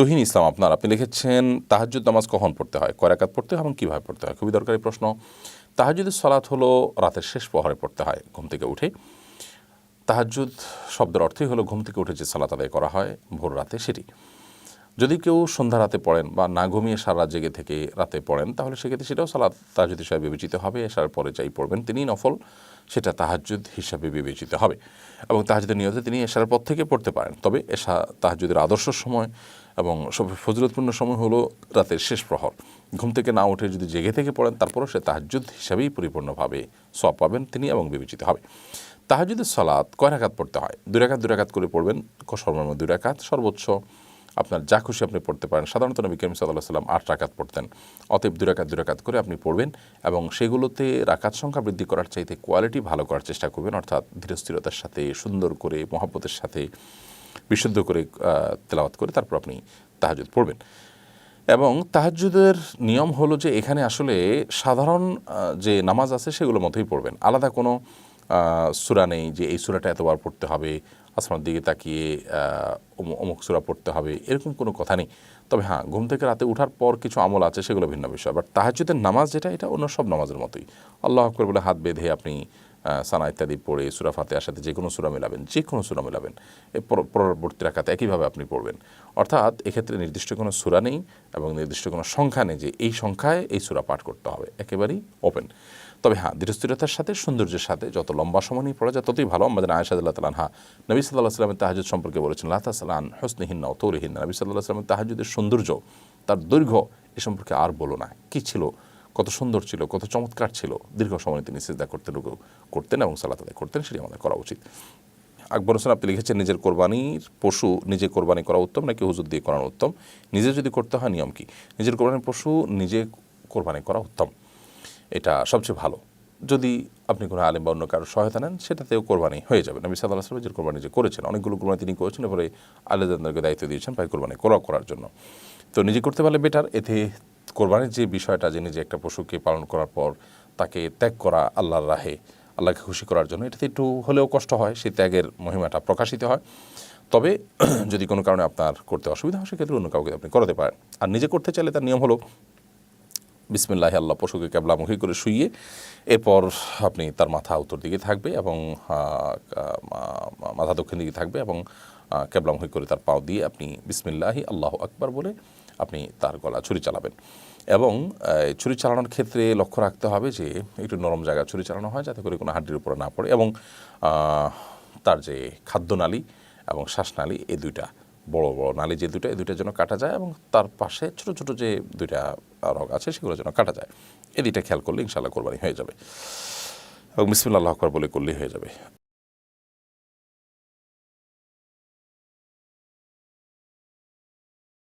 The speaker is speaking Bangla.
তুহিন ইসলাম, আপনার আপনি লিখেছেন, তাহাজ্জুদ নামাজ কখন পড়তে হয়? কয় রাকাত পড়তে হয় এবং কীভাবে পড়তে হয়? খুবই দরকারি প্রশ্ন। তাহাজুদের সলাৎ হলো রাতের শেষ প্রহরে পড়তে হয়, ঘুম থেকে উঠে। তাহাজ্জুদ শব্দের অর্থই হলো ঘুম থেকে উঠে যে সালাত আদায় করা হয় ভোর রাতে সেটি। যদি কেউ সন্ধ্যা রাতে পড়েন বা না ঘুমিয়ে সারা জেগে থেকে রাতে পড়েন, তাহলে সেক্ষেত্রে সেটাও সালাদ তাহাজুদ হিসাবে বিবেচিত হবে। এসার পরে যাই পড়বেন তিনি নফল, সেটা তাহাজুদ হিসাবে বিবেচিত হবে এবং তাহাজুদের নিয়তে তিনি এশার পর থেকে পড়তে পারেন। তবে এশা তাহাজুদের আদর্শ সময় এবং সব ফজলতপূর্ণ সময় হলো রাতের শেষ প্রহর। ঘুম থেকে না উঠে যদি জেগে থেকে পড়েন, তারপরও সে তাহাজুদ হিসাবেই পরিপূর্ণভাবে সব পাবেন, তিনি এবং বিবেচিত হবে। তাহাজুদের সলাৎ কয় রাকাত পড়তে হয়? দুই রাকাত দুই রাকাত করে পড়বেন। সর্বনিম্ন দুই রাকাত, সর্বোচ্চ আপনার যা খুশি আপনি পড়তে পারেন। সাধারণত নবী করিম সাল্লাহ সাল্লাম আট রাকাত পড়তেন। অতএব দু রাকাত দু রাকাত করে আপনি পড়বেন এবং সেগুলোতে রাকাত সংখ্যা বৃদ্ধি করার চাইতে কোয়ালিটি ভালো করার চেষ্টা করবেন, অর্থাৎ ধীরস্থিরতার সাথে, সুন্দর করে, মহাব্বতের সাথে বিশুদ্ধ করে তেলাওয়াত করে তারপর আপনি তাহাজুদ পড়বেন। এবং তাহাজ্জুদের নিয়ম হলো যে এখানে আসলে সাধারণ যে নামাজ আছে সেগুলোর মতোই পড়বেন। আলাদা কোনো সুরা নেই যে এই সুরাটা এতবার পড়তে হবে, আসমানের দিকে তাকিয়ে অমুক সুরা পড়তে হবে, এরকম কোনো কথা নেই। তবে হ্যাঁ ঘুম থেকে রাতে ওঠার পর কিছু আমল আছে সেগুলো ভিন্ন বিষয়। বাট তাহাজ্জুদের নামাজ যেটা, এটা অন্য সব নামাজের মতোই। আল্লাহ আকবর বলে হাত বেঁধে আপনি সানা ইত্যাদি পড়ে, সুরা ফাতেহার সাথে যে কোনো সুরা মেলাবেন যে কোনো সুরা মেলাবেন পরবর্তী রাখাতে একইভাবে আপনি পড়বেন। অর্থাৎ এক্ষেত্রে নির্দিষ্ট কোনো সুরা নেই এবং নির্দিষ্ট কোনো সংখ্যা নেই যে এই সংখ্যায় এই সুরা পাঠ করতে হবে, একেবারেই ওপেন তবে হ্যাঁ ধীরস্থিরতার সাথে, সৌন্দর্যের সাথে যত লম্বা সময় নিয়ে পড়া যায়, ততই ভালো। আমাদের আয়সাদুল্লাহ তালান হা নবী সাল্লাহ সাল্লামের তাহাজুদ সম্পর্কে বলেছেন লাতা সালান হসনিহিন্না ও তৌরিহিন্না। নবী সাল্লাহ সাল্লামের তাহাজুদের সৌন্দর্য, তার দৈর্ঘ্য এ সম্পর্কে আর বলো না, কী ছিল কত সুন্দর ছিল, কত চমৎকার ছিল। দীর্ঘ সময় তিনি সিজদা করতেন রুকু, করতেন এবং সালাত আদায় করতেন, সেটি আমাদের করা উচিত। আকবর হোসেন, আপনি লিখেছেন, নিজের কোরবানির পশু নিজে কোরবানি করা উত্তম, নাকি হুজুর দিয়ে করানো উত্তম? নিজে যদি করতে হয়, নিয়ম কি? নিজের কোরবানির পশু নিজে কোরবানি করা উত্তম। এটা সবচেয়ে ভালো। যদি আপনি কোনো আলেম বা অন্য কারোর সহায়তা নেন, সেটাতেও কোরবানি হয়ে যাবে। নবী সাল্লাহ সাল্লাম যে কোরবানি যে করেছেন। অনেকগুলো কোরবানি তিনি করেছেন, এরপরে আলেদানদেরকে দায়িত্ব দিয়েছেন ভাই কোরবানি করা করার জন্য। তো নিজে করতে পারলে বেটার এতে কোরবানির যে বিষয়টা, যে নিজে একটা পশুকে পালন করার পর তাকে ত্যাগ করা আল্লাহর রাহে, আল্লাহকে খুশি করার জন্য, এটাতে একটু হলেও কষ্ট হয়, সেই ত্যাগের মহিমাটা প্রকাশিত হয়। তবে যদি কোনো কারণে আপনার করতে অসুবিধা হয়, সেক্ষেত্রে অন্য কাউকে আপনি করাতে পারেন। আর নিজে করতে চাইলে তার নিয়ম হলো বিসমিল্লাহ, আল্লাহ পশুকে ক্যাবলামুখী করে শুইয়ে এরপর আপনি তার মাথা উত্তর দিকে থাকবে এবং মাথা দক্ষিণ দিকে থাকবে এবং ক্যাবলামুখী করে তার পাও দিয়ে আপনি বিসমিল্লাহি, আল্লাহ আকবার বলে আপনি তার গলা ছুরি চালাবেন। এবং ছুরি চালানোর ক্ষেত্রে লক্ষ্য রাখতে হবে যে একটু নরম জায়গা ছুরি চালানো হয় যাতে করে কোনো হাড্ডির উপরে না পড়ে এবং তার যে খাদ্যনালী এবং শ্বাসনালী এই দুইটা, বড় বড় নালী যে দুটো এই দুইটা যেন কাটা যায় এবং তার পাশে ছোট ছোট যে দুইটা রগ আছে, সেগুলো যেন কাটা যায়। এদিকটা খেয়াল করলে ইনশাল্লাহ কোরবানি হয়ে যাবে। এবং বিসমিল্লাহ আকবর বলে করলেই হয়ে যাবে।